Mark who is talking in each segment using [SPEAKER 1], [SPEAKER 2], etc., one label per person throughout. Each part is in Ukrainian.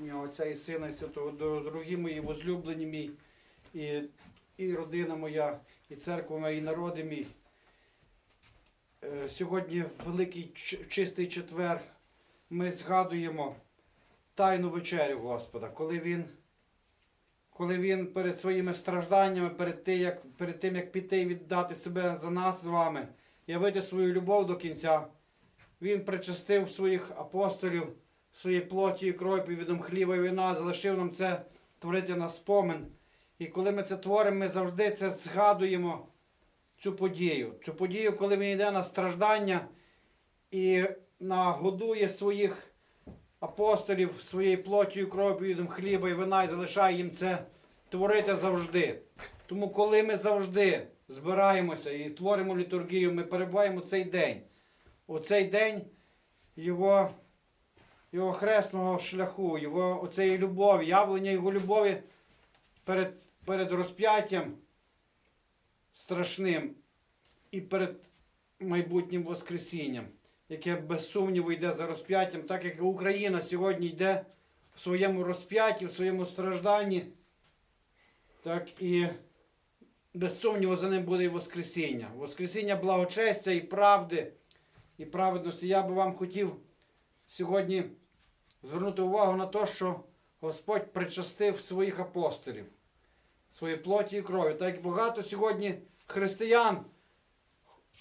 [SPEAKER 1] Ім'я Отця і Сина і Святого, дорогі мої, возлюблені мій, і, і родина моя, і церква моя, і народи мій. Е, Сьогодні Великий Чистий четвер ми згадуємо тайну вечерю Господа, коли Він, коли він перед своїми стражданнями, перед тим, як, перед тим, як піти і віддати себе за нас з вами, явити свою любов до кінця, Він причастив своїх апостолів своїй плоті і крові відом хліба і вина, залишив нам це творити на спомин. І коли ми це творимо, ми завжди це згадуємо, цю подію. Цю подію, коли він йде на страждання і нагодує своїх апостолів своєю плоттю і кров'ю відом хліба і вина і залишає їм це творити завжди. Тому, коли ми завжди збираємося і творимо літургію, ми перебуваємо цей день. У цей день його його хресного шляху, його оцеї любові, явлення його любові перед, перед розп'яттям страшним і перед майбутнім Воскресінням, яке без сумніву йде за розп'яттям, так як Україна сьогодні йде в своєму розп'ятті, в своєму стражданні, так і без сумніву за ним буде і Воскресіння. Воскресіння благочестя і правди, і праведності. Я би вам хотів сьогодні звернути увагу на те, що Господь причастив своїх апостолів, свої плоті і крові. Так як багато сьогодні християн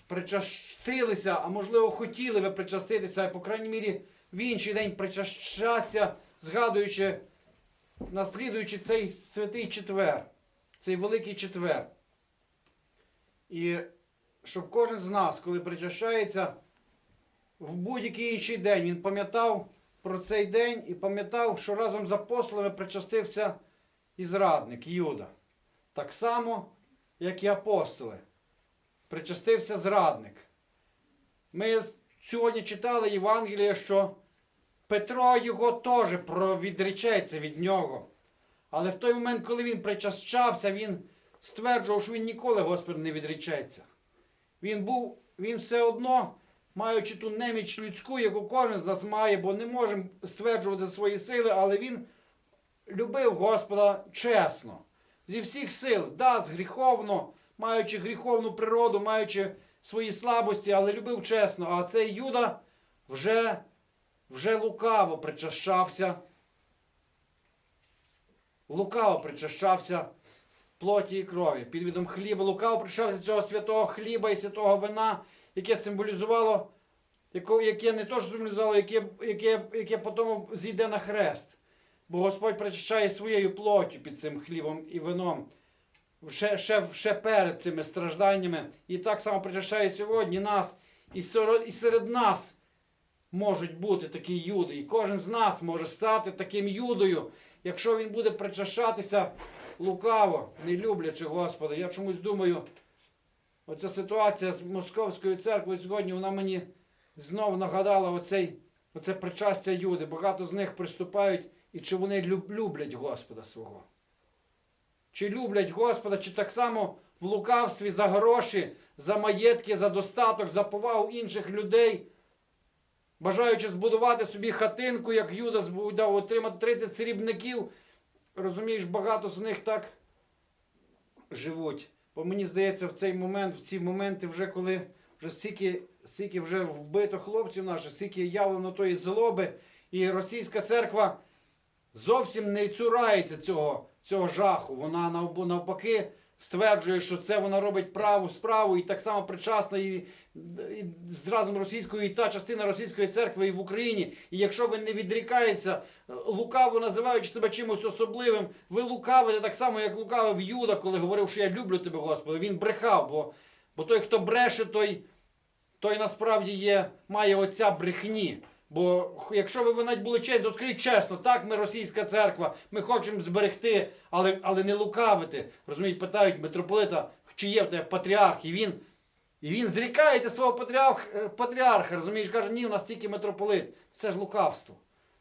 [SPEAKER 1] причастилися, а можливо хотіли би причаститися, по крайній мірі в інший день причащатися, згадуючи, наслідуючи цей святий четвер, цей великий четвер. І щоб кожен з нас, коли причащається, в будь-який інший день він пам'ятав про цей день і пам'ятав, що разом з апостолами причастився і зрадник Юда. Так само, як і апостоли. Причастився зрадник. Ми сьогодні читали Євангеліє, що Петро його теж провідречеться від нього. Але в той момент, коли він причащався, він стверджував, що він ніколи Господу не відречеться. Він був, він все одно маючи ту неміч людську, яку кожен з нас має, бо не можемо стверджувати свої сили, але він любив Господа чесно, зі всіх сил, да, гріховно, маючи гріховну природу, маючи свої слабості, але любив чесно. А цей Юда вже, вже лукаво причащався. Лукаво причащався плоті і крові. Під відом хліба лукаво причащався цього святого хліба і святого вина яке символізувало, яке не то що символізувало, яке, яке, яке потім зійде на хрест. Бо Господь причащає своєю плоттю під цим хлібом і вином. Ще, ще, ще перед цими стражданнями. І так само причащає сьогодні нас. І серед нас можуть бути такі юди. І кожен з нас може стати таким юдою, якщо він буде причащатися лукаво, не люблячи Господа. Я чомусь думаю, Оця ситуація з Московською церквою сьогодні, вона мені знову нагадала оцей, оце причастя Юди. Багато з них приступають, і чи вони люблять Господа свого. Чи люблять Господа, чи так само в лукавстві за гроші, за маєтки, за достаток, за повагу інших людей, бажаючи збудувати собі хатинку, як Юда збудував, отримати 30 срібників. Розумієш, багато з них так живуть. Бо мені здається, в цей момент, в ці моменти, вже коли вже стільки, стільки вже вбито хлопців наших, стільки явлено тої злоби, і російська церква зовсім не цурається цього, цього жаху. Вона навпаки стверджує, що це вона робить праву справу, і так само причасна і, і з російською, і та частина російської церкви і в Україні. І якщо ви не відрікаєтеся, лукаво називаючи себе чимось особливим, ви лукавите так само, як лукавив Юда, коли говорив, що я люблю тебе, Господи. Він брехав, бо, бо той, хто бреше, той, той насправді є, має оця брехні. Бо якщо ви навіть були чесні, то скажіть чесно, так, ми російська церква, ми хочемо зберегти, але, але не лукавити. Розумієте, питають митрополита, чи є в тебе патріарх, і він, і він зрікається свого патріарх, е, патріарха, розумієш, каже, ні, у нас тільки митрополит. Це ж лукавство.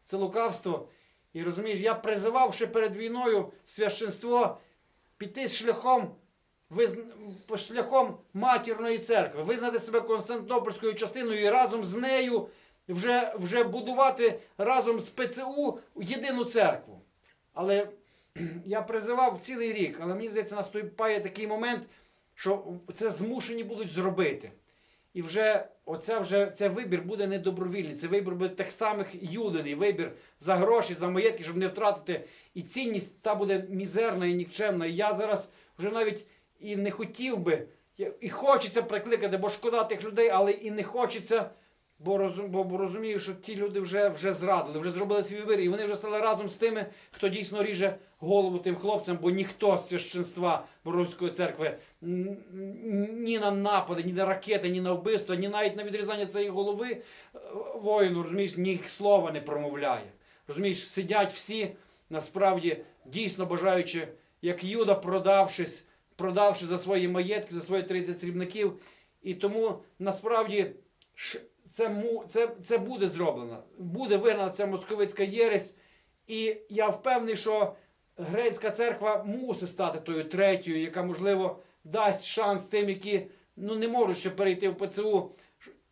[SPEAKER 1] Це лукавство. І розумієш, я призивав ще перед війною священство піти шляхом, визн... по шляхом матірної церкви, визнати себе Константинопольською частиною і разом з нею вже, вже будувати разом з ПЦУ єдину церкву. Але я призивав цілий рік, але мені здається, наступає такий момент, що це змушені будуть зробити. І вже оце вже цей вибір буде не добровільний. Це вибір буде тих самих юдений, вибір за гроші, за маєтки, щоб не втратити. І цінність та буде мізерна і нікчемна. І я зараз вже навіть і не хотів би, і хочеться прикликати, бо шкода тих людей, але і не хочеться, бо, розум, бо, бо розумію, що ті люди вже, вже зрадили, вже зробили свій вибір, і вони вже стали разом з тими, хто дійсно ріже голову тим хлопцям, бо ніхто з священства Боровської церкви ні на напади, ні на ракети, ні на вбивства, ні навіть на відрізання цієї голови е, воїну, розумієш, ні слова не промовляє. Розумієш, сидять всі насправді дійсно бажаючи, як Юда, продавшись, продавши за свої маєтки, за свої 30 срібників. І тому насправді це, це, це буде зроблено. Буде вигнана ця московицька єресь. І я впевнений, що грецька церква мусить стати тою третьою, яка, можливо, дасть шанс тим, які ну, не можуть ще перейти в ПЦУ.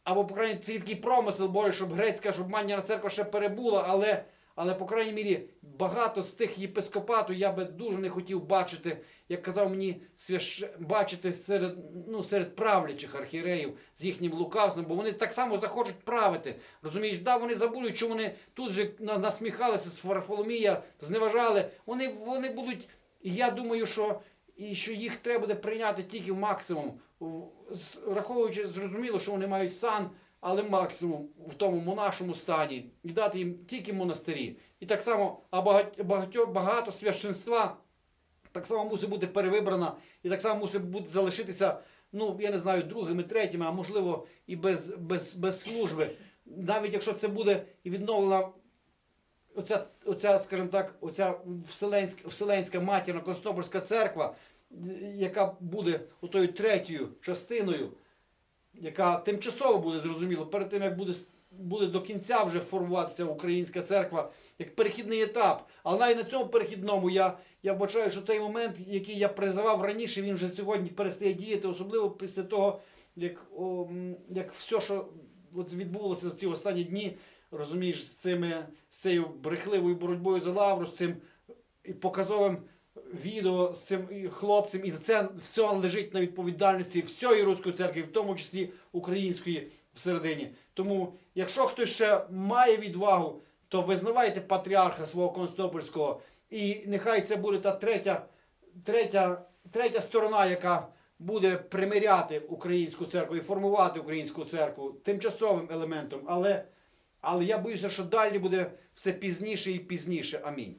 [SPEAKER 1] Або, по крайній це такий промисел Божий, щоб грецька, щоб манніна церква ще перебула, але, але по крайній мірі, багато з тих єпископату я би дуже не хотів бачити, як казав мені свящ... бачити серед, ну, серед правлячих архіреїв з їхнім лукавством, бо вони так само захочуть правити. Розумієш, да, вони забудуть, що вони тут же на- насміхалися з Фарафоломія, зневажали. Вони, вони будуть, і я думаю, що, і що їх треба буде прийняти тільки в максимум, враховуючи, зрозуміло, що вони мають сан, але максимум в тому монашому стані, і дати їм тільки монастирі. І так само а багатьо, багато священства так само мусить бути перевибрана, і так само мусить бути залишитися, ну я не знаю, другими, третіми, а можливо і без, без, без служби. Навіть якщо це буде і відновлена оця, оця, скажімо так, оця вселенська, вселенська матірна Константинопольська церква, яка буде отою третьою частиною, яка тимчасово буде зрозуміло, перед тим як буде, буде до кінця вже формуватися українська церква, як перехідний етап. Але навіть на цьому перехідному я, я вбачаю, що той момент, який я призивав раніше, він вже сьогодні перестає діяти, особливо після того, як, о, як все, що от відбулося за ці останні дні, розумієш, з цими з цією брехливою боротьбою за лавру, з цим показовим відео з цим хлопцем, і це все лежить на відповідальності всієї руської церкви, в тому числі української всередині. Тому, якщо хтось ще має відвагу, то визнавайте патріарха свого Константинопольського, і нехай це буде та третя, третя, третя сторона, яка буде примиряти українську церкву і формувати українську церкву тимчасовим елементом. Але, але я боюся, що далі буде все пізніше і пізніше. Амінь.